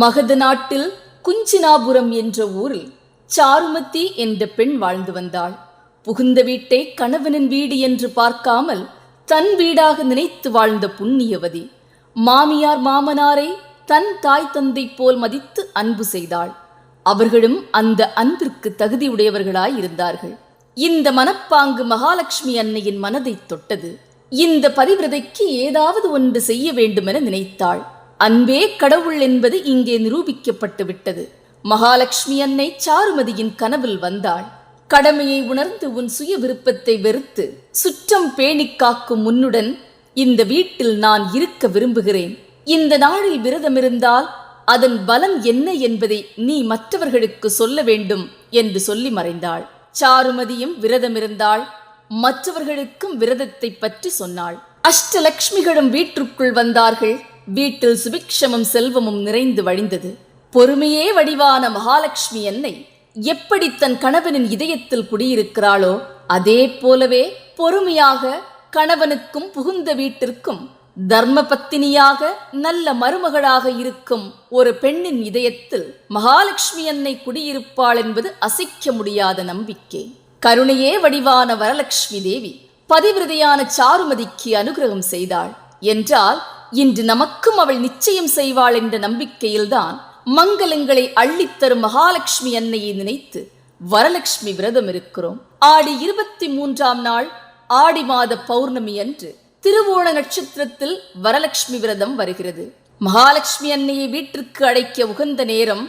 மகத நாட்டில் குஞ்சினாபுரம் என்ற ஊரில் சாருமதி என்ற பெண் வாழ்ந்து வந்தாள். புகுந்த வீட்டை கணவனின் வீடு என்று பார்க்காமல் தன் வீடாக நினைத்து வாழ்ந்த புண்ணியவதி. மாமியார் மாமனாரை தன் தாய் தந்தை போல் மதித்து அன்பு செய்தாள். அவர்களும் அந்த அன்பிற்கு தகுதியுடையவர்களாய் இருந்தார்கள். இந்த மனப்பாங்கு மகாலட்சுமி அன்னையின் மனதை தொட்டது. இந்த பதிவிரதைக்கு ஏதாவது ஒன்று செய்ய வேண்டுமென நினைத்தாள். அன்பே கடவுள் என்பது இங்கே நிரூபிக்கப்பட்டு விட்டது. மகாலட்சுமி அன்னை சாருமதியின் கனவில் வந்தாள். கடமையை உணர்ந்து உன் சுய விருப்பத்தை வெறுத்து சுற்றம் பேணிக் காக்கும் உன்னுடன் இந்த வீட்டில் நான் இருக்க விரும்புகிறேன். இந்த நாளில் விரதமிருந்தால் அதன் பலம் என்ன என்பதை நீ மற்றவர்களுக்கு சொல்ல வேண்டும் என்று சொல்லி மறைந்தாள். சாருமதியும் விரதமிருந்தாள் மற்றவர்களுக்கும் விரதத்தை பற்றி சொன்னாள். அஷ்டலக்ஷ்மிகளும் வீட்டிற்குள் வந்தார்கள். வீட்டில் சுபிக்ஷமும் செல்வமும் நிறைந்து வழிந்தது. பொறுமையே வடிவான மகாலட்சுமி என்னை எப்படி தன் கணவனின் இதயத்தில் குடியிருக்கிறாளோ அதே போலவே பொறுமையாக கணவனுக்கும் புகுந்த வீட்டிற்கும் தர்ம பத்தினியாக நல்ல மருமகளாக இருக்கும் ஒரு பெண்ணின் இதயத்தில் மகாலட்சுமி அன்னை குடியிருப்பாள் என்பது அசைக்க முடியாத நம்பிக்கை. கருணையே வடிவான வரலட்சுமி தேவி பதிவிரதையான சாருமதிக்கு அனுகிரகம் செய்தாள். என்றால் இன்று நமக்கும் அவள் நிச்சயம் செய்வாள் என்ற நம்பிக்கையில்தான் மங்களங்களை அள்ளித்தரும் மகாலட்சுமி அன்னையை நினைத்து வரலட்சுமி விரதம் இருக்கிறோம். ஆடி இருபத்தி மூன்றாம் நாள் ஆடி மாத பௌர்ணமி அன்று திருவோண நட்சத்திரத்தில் வரலட்சுமி விரதம் வருகிறது. மகாலட்சுமி அன்னையை வீட்டிற்கு அழைக்க உகந்த நேரம்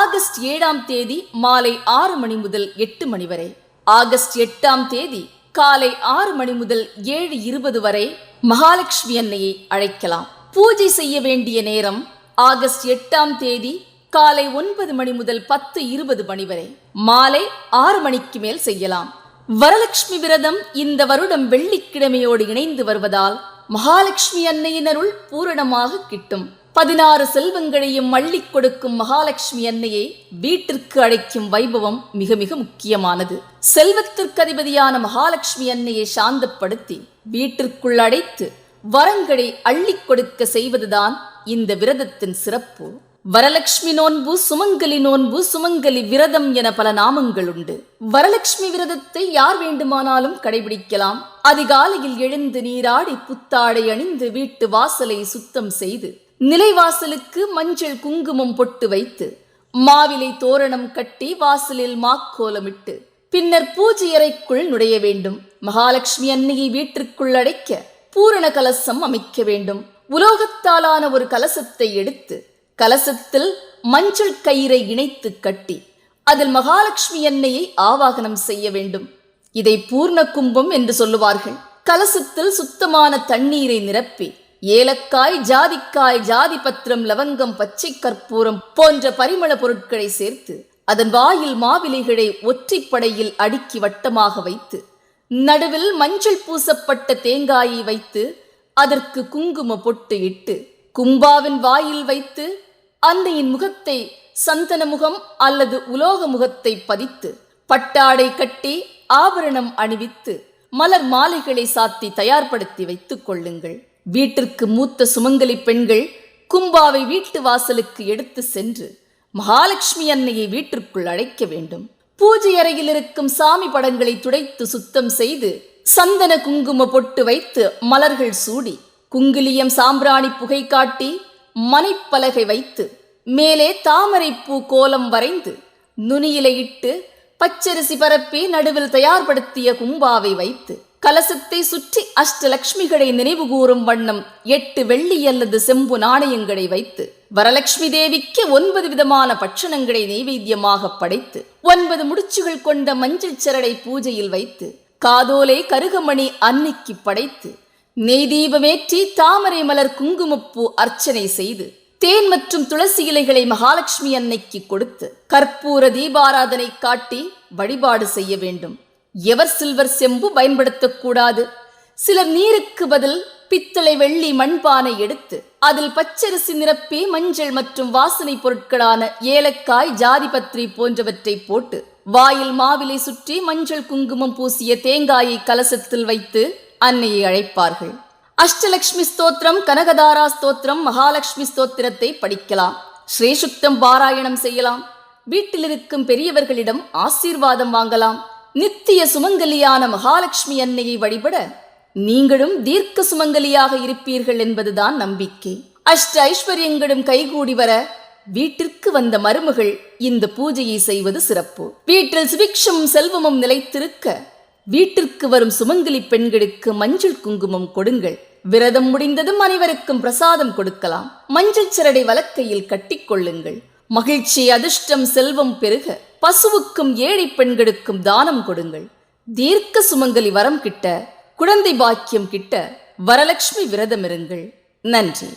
ஆகஸ்ட் ஏழாம் தேதி மாலை ஆறு மணி முதல் எட்டு மணி வரை. ஆகஸ்ட் எட்டாம் தேதி காலை ஆறு மணி முதல் ஏழு இருபது வரை மகாலட்சுமி அன்னையை அழைக்கலாம். பூஜை செய்ய வேண்டிய நேரம் ஆகஸ்ட் எட்டாம் தேதி காலை ஒன்பது மணி முதல் பத்து இருபது மணி வரை. மாலை ஆறு மணிக்கு மேல் செய்யலாம். வரலட்சுமி விரதம் இந்த வருடம் வெள்ளிக்கிழமையோடு இணைந்து வருவதால் மகாலட்சுமி அன்னையின் அருள் பூரணமாக கிட்டும். பதினாறு செல்வங்களையும் அள்ளிக் கொடுக்கும் மகாலட்சுமி அன்னையை வீட்டிற்கு அழைக்கும் வைபவம் மிக மிக முக்கியமானது. செல்வத்திற்கு அதிபதியான மகாலட்சுமி அன்னையை சாந்தப்படுத்தி வீட்டிற்குள் அடைத்து வரங்களை அள்ளிக் கொடுக்க செய்வதுதான் இந்த விரதத்தின் சிறப்பு. வரலட்சுமி நோன்பு சுமங்கலி நோன்பு சுமங்கலி விரதம் என பல நாமங்கள் உண்டு. வரலட்சுமி விரதத்தை யார் வேண்டுமானாலும் கடைபிடிக்கலாம். அதிகாலையில் எழுந்து நீராடி புத்தாடை அணிந்து வீட்டு வாசலை சுத்தம் செய்து நிலைவாசலுக்கு மஞ்சள் குங்குமம் பொட்டு வைத்து மாவிலை தோரணம் கட்டி வாசலில் மாக்கோலமிட்டு பின்னர் பூஜை அறைக்குள் நுழைய வேண்டும். மகாலட்சுமி அன்னையை வீட்டிற்குள் அடைக்க பூரண கலசம் அமைக்க வேண்டும். உலோகத்தாலான ஒரு கலசத்தை எடுத்து கலசத்தில் மஞ்சள் கயிறை இணைத்து கட்டி அதில் மகாலட்சுமி அன்னையை ஆவாகனம் செய்ய வேண்டும். இதை பூர்ண கும்பம் என்று சொல்லுவார்கள். கலசத்தில் சுத்தமான தண்ணீரை நிரப்பி ஏலக்காய் ஜாதிக்காய் ஜாதி பத்திரம் லவங்கம் பச்சை கற்பூரம் போன்ற பரிமள பொருட்களை சேர்த்து அதன் வாயில் மாவிலைகளை ஒற்றைப்படையில் அடுக்கி வட்டமாக வைத்து நடுவில் மஞ்சள் பூசப்பட்ட தேங்காயை வைத்து அதற்கு குங்கும பொட்டு இட்டு கும்பாவின் வாயில் வைத்து அன்னையின் முகத்தை சந்தன முகம் அல்லது உலோக முகத்தை பதித்து பட்டாடை கட்டி ஆபரணம் அணிவித்து மலர் மாலைகளை சாத்தி தயார்படுத்தி வைத்துக் கொள்ளுங்கள். வீட்டிற்கு மூத்த சுமங்கலி பெண்கள் கும்பாவை வீட்டு வாசலுக்கு எடுத்து சென்று மகாலட்சுமி அன்னையை வீட்டிற்குள் அழைக்க வேண்டும். பூஜை அறையில் இருக்கும் சாமி படங்களை துடைத்து சுத்தம் செய்து சந்தன குங்கும பொட்டு வைத்து மலர்கள் சூடி குங்கிலியம் சாம்பிராணி புகை காட்டி மனைப்பலகை வைத்து மேலே தாமரை பூ கோலம் வரைந்து நுனியில இட்டு பச்சரிசி பரப்பி நடுவில் தயார்படுத்திய கும்பாவை வைத்து கலசத்தை சுற்றி அஷ்டலக்ஷ்மிகளை நினைவு கூறும் வண்ணம் எட்டு வெள்ளி அல்லது செம்பு நாணயங்களை வைத்து வரலட்சுமி தேவிக்கு ஒன்பது விதமான பட்சணங்களை நைவேத்தியமாக படைத்து ஒன்பது முடிச்சுகள் கொண்ட மஞ்சள் சரடை பூஜையில் வைத்து காதோலை கருகமணி அன்னைக்கு படைத்து நெய் தீபமேற்றி தாமரை மலர் குங்குமப்பூ அர்ச்சனை செய்து தேன் மற்றும் துளசி இலைகளை மகாலட்சுமி அன்னைக்கு கொடுத்து கற்பூர தீபாராதனை காட்டி வழிபாடு செய்ய வேண்டும். எவர் சில்வர் செம்பு பயன்படுத்தக்கூடாது? சிலர் நீருக்கு பதில் பித்தளை வெள்ளி மண்பானை எடுத்து அதில் பச்சரிசி நிரப்பி மஞ்சள் மற்றும் வாசனை பொருட்களான ஏலக்காய் ஜாதிபத்ரி போன்றவற்றை போட்டு வாயில் மாவிலை சுற்றி மஞ்சள் குங்குமம் பூசிய தேங்காயை கலசத்தில் வைத்து அன்னையை அழைப்பார்கள். அஷ்டலக்ஷ்மி ஸ்தோத்திரம் கனகதாரா ஸ்தோத்திரம் மகாலட்சுமி ஸ்தோத்திரத்தை படிக்கலாம். ஸ்ரீசுக்தம் பாராயணம் செய்யலாம். வீட்டில் இருக்கும் பெரியவர்களிடம் ஆசீர்வாதம் வாங்கலாம். நித்திய சுமங்கலியான மகாலட்சுமி அன்னையை வழிபட நீங்களும் தீர்க்க சுமங்கலியாக இருப்பீர்கள் என்பதுதான் நம்பிக்கை. அஷ்ட ஐஸ்வர்யங்களும் கைகூடி வர வீட்டிற்கு வந்த மருமகள் இந்த பூஜையை செய்வது சிறப்பு. வீட்டில் சுபிக்ஷமும் செல்வமும் நிலைத்திருக்க வீட்டிற்கு வரும் சுமங்கலி பெண்களுக்கு மஞ்சள் குங்குமம் கொடுங்கள். விரதம் முடிந்ததும் அனைவருக்கும் பிரசாதம் கொடுக்கலாம். மஞ்சள் சரடை வலக்கையில் கட்டிக்கொள்ளுங்கள் மகிழ்ச்சி அதிர்ஷ்டம் செல்வம் பெருக. பசுவுக்கும் ஏழை பெண்களுக்கும் தானம் கொடுங்கள். தீர்க்க சுமங்கலி வரம் கிட்ட குழந்தை பாக்கியம் கிட்ட வரலட்சுமி விரதம் இருங்கள். நன்றி.